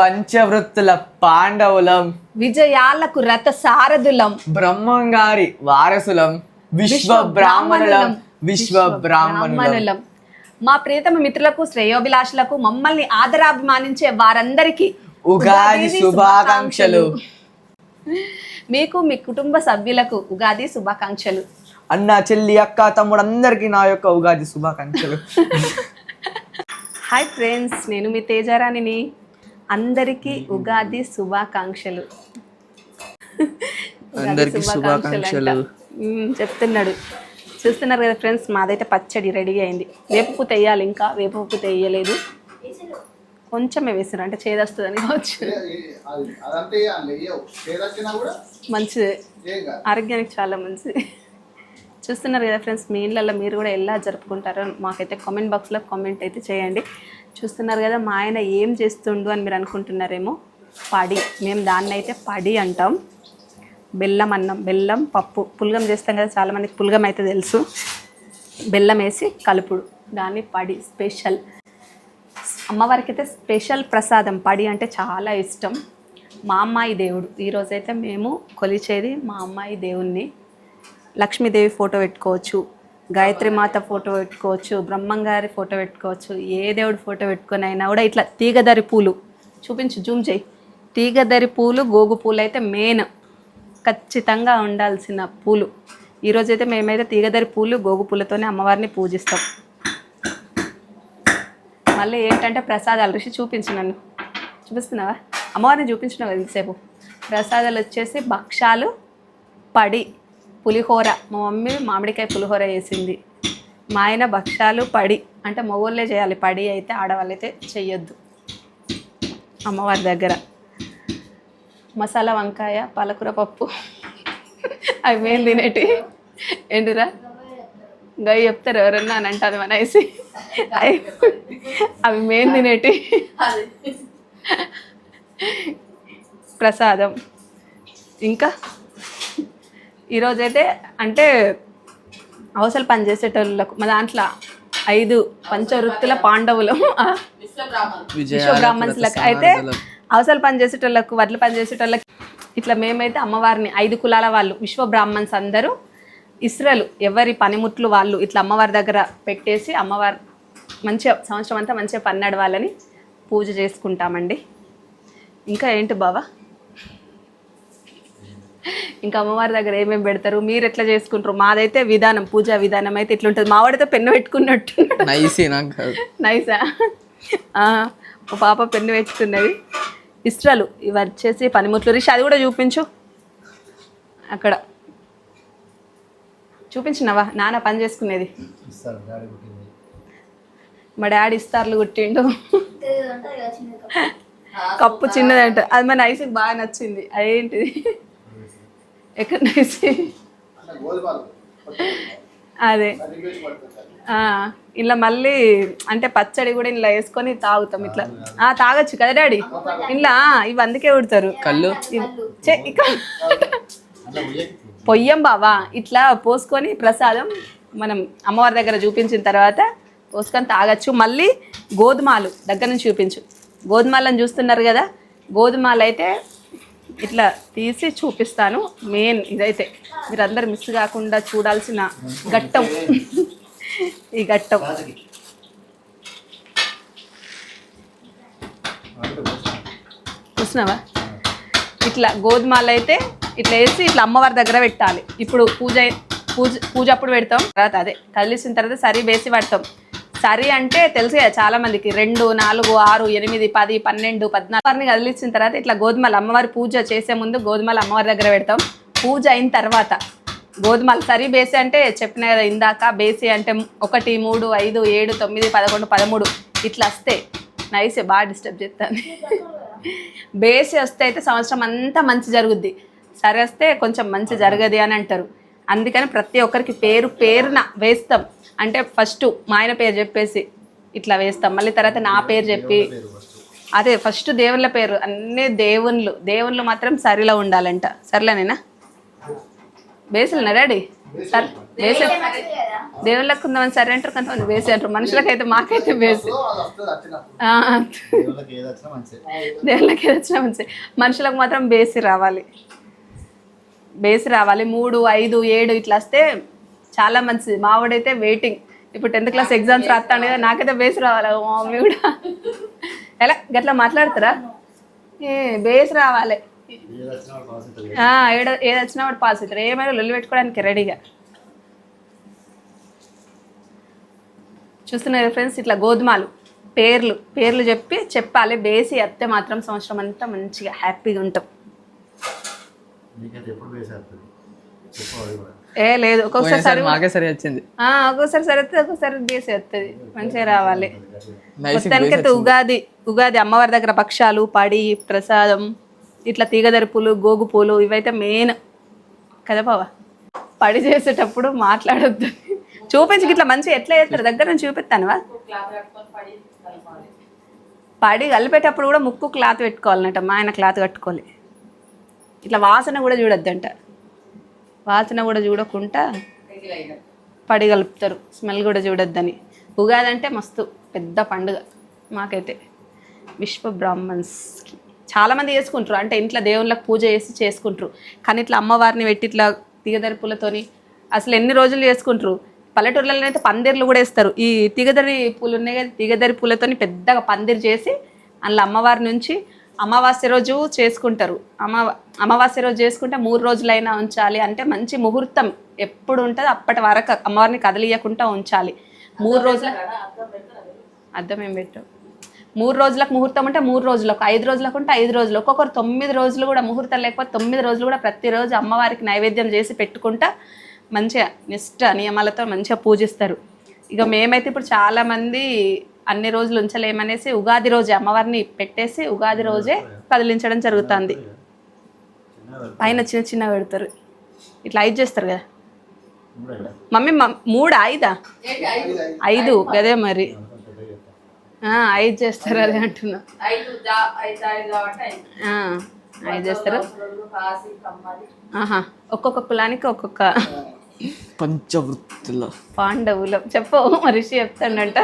పంచవృత్తుల పాండవులం విజయాలకు రథ సారథులం బ్రహ్మంగారి వారసులం విశ్వ బ్రాహ్మణులం విశ్వ బ్రాహ్మణులం మా ప్రియతమ మిత్రులకు శ్రేయోభిలాషులకు మమ్మల్ని ఆదరాభిమానించే వారందరికీ ఉగాది శుభాకాంక్షలు. మీకు మీ కుటుంబ సభ్యులకు ఉగాది శుభాకాంక్షలు. అన్న చెల్లి అక్క తమ్ముడు అందరికీ నా యొక్క ఉగాది శుభాకాంక్షలు. హాయ్ ఫ్రెండ్స్ నేను మీ తేజారాణిని. అందరికీ ఉగాది శుభాకాంక్షలు. అందరికీ శుభాకాంక్షలు చెప్తున్నాడు. చూస్తున్నారు కదా ఫ్రెండ్స్ మాదైతే పచ్చడి రెడీ అయింది. వేపపు తెయ్యాలి ఇంకా వేపపు తెయ్యలేదు కొంచెమే వేసారు అంటే చేదొస్తుందని కావచ్చు. అది- అదంటే అందులో వేయవు. చేదొచ్చినా కూడా మంచిది. ఆరోగ్యానికి చాలా మంచిది. చూస్తున్నారు కదా ఫ్రెండ్స్ మీ ఇళ్ళల్లో మీరు కూడా ఎలా జరుపుకుంటారో మాకైతే కామెంట్ బాక్స్లో కామెంట్ అయితే చేయండి. చూస్తున్నారు కదా మా ఆయన ఏం చేస్తుండు అని మీరు అనుకుంటున్నారేమో? పడి మేము దాన్ని అయితే పడి అంటాం. బెల్లం అన్నం బెల్లం పప్పు. పులగం చేస్తాం కదా చాలామందికి పులగం అయితే తెలుసు. బెల్లం వేసి కలుపుడు. దాన్ని పడి స్పెషల్ అమ్మవారికి అయితే స్పెషల్ ప్రసాదం. పడి అంటే చాలా ఇష్టం. మా అమ్మాయి దేవుడు. ఈరోజైతే మేము కొలిచేది మా అమ్మాయి దేవుణ్ణి. లక్ష్మీదేవి ఫోటో పెట్టుకోవచ్చు గాయత్రి మాత ఫోటో పెట్టుకోవచ్చు బ్రహ్మంగారి ఫోటో పెట్టుకోవచ్చు ఏ దేవుడి ఫోటో పెట్టుకొని అయినా కూడా ఇట్లా తీగదరి పూలు. చూపించు జూమ్ చేయి. తీగదరి పూలు గోగు పూలు అయితే మెయిన్. ఖచ్చితంగా ఉండాల్సిన పూలు. ఈరోజైతే మేమైతే తీగదరి పూలు గోగు పూలతోనే అమ్మవారిని పూజిస్తాం. మళ్ళీ ఏంటంటే ప్రసాదాలు. ఋషి చూపించు నన్ను. చూపిస్తున్నావా? అమ్మవారిని చూపించినావు కదా ఇంతసేపు. ప్రసాదాలు వచ్చేసి భక్షాలు పడి. పులిహోర. మా మమ్మీ మామిడికాయ పులిహోర వేసింది మా ఆయన భక్ష్యాలు పడి అంటే మగోళ్ళే చేయాలి. పడి అయితే ఆడవాళ్ళైతే చెయ్యొద్దు. అమ్మవారి దగ్గర. మసాలా వంకాయ పాలకూర పప్పు. అవి మేము తినేటి. ఏంటిరా? గై చెప్తారు ఎవరన్నా అని అంటుంది మన ఐసి. అవి అవి మేము తినేటి. ప్రసాదం. ఇంకా? ఈరోజైతే అంటే అవసరం పని చేసేటోళ్ళకు మా దాంట్లో ఐదు పంచవృత్తుల పాండవులు. విశ్వబ్రాహ్మణులకు. అయితే అవసరం పని చేసేటోళ్ళకు వడ్లు పని చేసేటోళ్ళకి ఇట్లా మేమైతే అమ్మవారిని ఐదు కులాల వాళ్ళు విశ్వ బ్రాహ్మణ్స్ అందరూ ఇస్రలు ఎవరి పనిముట్లు వాళ్ళు ఇట్లా అమ్మవారి దగ్గర పెట్టేసి అమ్మవారు మంచిగా సంవత్సరం అంతా మంచిగా పన్నాడు వాళ్ళని పూజ చేసుకుంటామండి. ఇంకా ఏంటి బావా? ఇంకా అమ్మవారి దగ్గర ఏమేమి పెడతారు? మీరు ఎట్లా చేసుకుంటారు? మాదైతే విధానం పూజా విధానం అయితే ఇట్లుంటుంది. మావాడితో పెన్ను పెట్టుకున్నట్టు నైసే నాకు కాదు. నైసా? ఆ, మా పాప పెన్ను పెట్టుకున్నది. ఇస్రాలు ఇవి వచ్చేసి పనిముట్లు. రిషి అది కూడా చూపించు. అక్కడ. చూపించినవా? నాన్న పని చేసుకునేది. మా డాడీ ఇస్తార్లు కుట్టిండు. కప్పు. చిన్నదంట. అది మన ఐసికి బాగా నచ్చింది. అదేంటిది? ఎక్కడ గోధుమలు అదే. ఇలా మళ్ళీ అంటే పచ్చడి కూడా ఇలా వేసుకొని తాగుతాం ఇట్లా. ఆ తాగొచ్చు కదా డాడీ? ఇలా ఇవి అందుకే ఉడతారు కళ్ళు? పొయ్యం బావా ఇట్లా పోసుకొని ప్రసాదం మనం అమ్మవారి దగ్గర చూపించిన తర్వాత పోసుకొని తాగొచ్చు. మళ్ళీ గోధుమలు దగ్గర నుంచి చూపించు. గోధుమలను చూస్తున్నారు కదా? గోధుమలు అయితే ఇట్లా తీసి చూపిస్తాను. మెయిన్ ఇదైతే మీరందరూ మిస్ కాకుండా చూడాల్సిన ఘట్టం. ఈ ఘట్టం. చూసినావా? ఇట్లా గోధుమలు అయితే ఇట్లా వేసి ఇట్లా అమ్మవారి దగ్గర పెట్టాలి. ఇప్పుడు పూజ పూజ పూజ అప్పుడు పెడతాం. తర్వాత అదే కలిసిన తర్వాత సరి వేసి పడతాం. సరి అంటే తెలుసు కదా చాలా మందికి. రెండు నాలుగు ఆరు ఎనిమిది పది పన్నెండు పద్నాలుగు. వారిని కదిలించిన తర్వాత ఇట్లా గోధుమలు అమ్మవారి పూజ చేసే ముందు గోధుమలు అమ్మవారి దగ్గర పెడతాం. పూజ అయిన తర్వాత గోధుమలు సరి బేసి అంటే చెప్పిన కదా ఇందాక బేసి అంటే ఒకటి మూడు ఐదు ఏడు తొమ్మిది పదకొండు పదమూడు. ఇట్లా వస్తే నైస్ బాగా డిస్టర్బ్ చేస్తాను బేసి వస్తే అయితే సంవత్సరం అంతా మంచి జరుగుద్ది. సరే వస్తే కొంచెం మంచి జరగది అని అంటారు. అందుకని ప్రతి ఒక్కరికి పేరు పేరున వేస్తాం. అంటే ఫస్ట్ మా ఆయన పేరు చెప్పేసి ఇట్లా వేస్తాం. మళ్ళీ తర్వాత నా పేరు చెప్పి అదే ఫస్ట్ దేవుళ్ళ పేరు. అన్నీ దేవుళ్ళు. దేవుళ్ళు మాత్రం సరిలో ఉండాలంట. సర్లేనేనా? బేసిల్నా డాడీ? సరే వేసే దేవుళ్ళకు కొంతమంది సరే అంటారు కొంతమంది వేసే అంటారు. మనుషులకైతే మాకైతే వేసే. సో అది వస్తుంది వచ్చినప్పుడు ఆ, దేవుళ్ళకి ఏది వచ్చినా మంచిది. దేవుళ్ళకి ఏది వచ్చినా మంచి మనుషులకు మాత్రం బేసి రావాలి. బేసి రావాలి. మూడు ఐదు ఏడు ఇట్లా వస్తే చాలా మంచిది. మావాడైతే వెయిటింగ్ ఇప్పుడు టెన్త్ క్లాస్ ఎగ్జామ్స్ రాస్తాను కదా నాకైతే బేసి రావాలి? మా మమ్మీ కూడా. ఎలా? గట్లా మాట్లాడతారా? ఏ బేసి రావాలి. ఏది వచ్చినా వాడు పాస్ అవుతుంది ఆ, ఏడ ఏది వచ్చినా వాడు పాస్ అవుతారు ఏమైనా లొల్లి పెట్టుకోవడానికి రెడీగా చూస్తున్నారు ఫ్రెండ్స్ ఇట్లా గోధుమలు పేర్లు పేర్లు చెప్పి చెప్పాలి. బేసి అత్తే మాత్రం సంవత్సరం అంతా మంచిగా హ్యాపీగా ఉంటాం. ఏ లేదు. ఒక్కొక్కసారి మాకే సరి వచ్చింది. ఆ, ఒక్కొక్కసారి సరే వస్తుంది ఒక్కొక్కసారి బేసి వస్తుంది మంచిగా రావాలి. మొత్తానికైతే ఉగాది ఉగాది అమ్మవారి దగ్గర భక్షాలు పడి ప్రసాదం ఇట్లా తీగదరి పూలు గోగు పూలు ఇవైతే మెయిన్. కదా బావా? పడి చేసేటప్పుడు మాట్లాడొద్దు. చూపించి ఇట్లా మంచిగా ఎట్లా చేస్తారు? దగ్గర నుంచి చూపిస్తానువా? పడి కలిపేటప్పుడు కూడా ముక్కు క్లాత్ పెట్టుకోవాలన్నట. మా ఆయన క్లాత్ కట్టుకోవాలి ఇట్లా వాసన కూడా చూడొద్దంట. వాసన కూడా చూడకుండా పడి కలుపుతారు స్మెల్ కూడా చూడొద్దని. ఉగాది అంటే మస్తు పెద్ద పండుగ మాకైతే. విశ్వ బ్రాహ్మణ్స్కి. చాలామంది చేసుకుంటారు. అంటే ఇంట్లో దేవుళ్ళకి పూజ చేసి చేసుకుంటారు. కానీ ఇట్లా అమ్మవారిని పెట్టి ఇట్లా తీగదరి పూలతోని అసలు ఎన్ని రోజులు చేసుకుంటారు? పల్లెటూర్లలో అయితే పందిర్లు కూడా వేస్తారు. ఈ తీగదరి పూలు ఉన్నాయి కదా తీగదరి పూలతోని పెద్దగా పందిర్ చేసి అందులో అమ్మవారి నుంచి అమావాస్య రోజు చేసుకుంటారు. అమావ అమావాస్య రోజు చేసుకుంటే మూడు రోజులైనా ఉంచాలి అంటే మంచి ముహూర్తం ఎప్పుడు ఉంటుంది అప్పటి వరకు అమ్మవారిని కదలియకుండా ఉంచాలి. మూడు రోజుల అర్థం ఏం పెట్టు మూడు రోజులకు ముహూర్తం ఉంటే మూడు రోజులకు ఐదు రోజులకు ఉంటే ఐదు రోజులు ఒక్కొక్కరు తొమ్మిది రోజులు కూడా ముహూర్తం లేకపోతే తొమ్మిది రోజులు కూడా ప్రతిరోజు అమ్మవారికి నైవేద్యం చేసి పెట్టుకుంటా మంచిగా నిష్ట నియమాలతో మంచిగా పూజిస్తారు. ఇక మేమైతే ఇప్పుడు చాలామంది అన్ని రోజులు ఉంచలేమనేసి ఉగాది రోజే అమ్మవారిని పెట్టేసి ఉగాది రోజే కదిలించడం జరుగుతుంది. పైన చిన్న చిన్న పెడతారు. ఇట్లా ఐదు చేస్తారు కదా? మమ్మీ మూడు? ఐదా? ఐదు. గదే మరి. ఆ, ఐదు చేస్తారు అదే అంటున్నా. ఆ, ఐదు చేస్తారు. ఆహా ఒక్కొక్క కులానికి ఒక్కొక్క పంచవృత్తుల. పాండవులు. చెప్పు రిషి చెప్తాడంట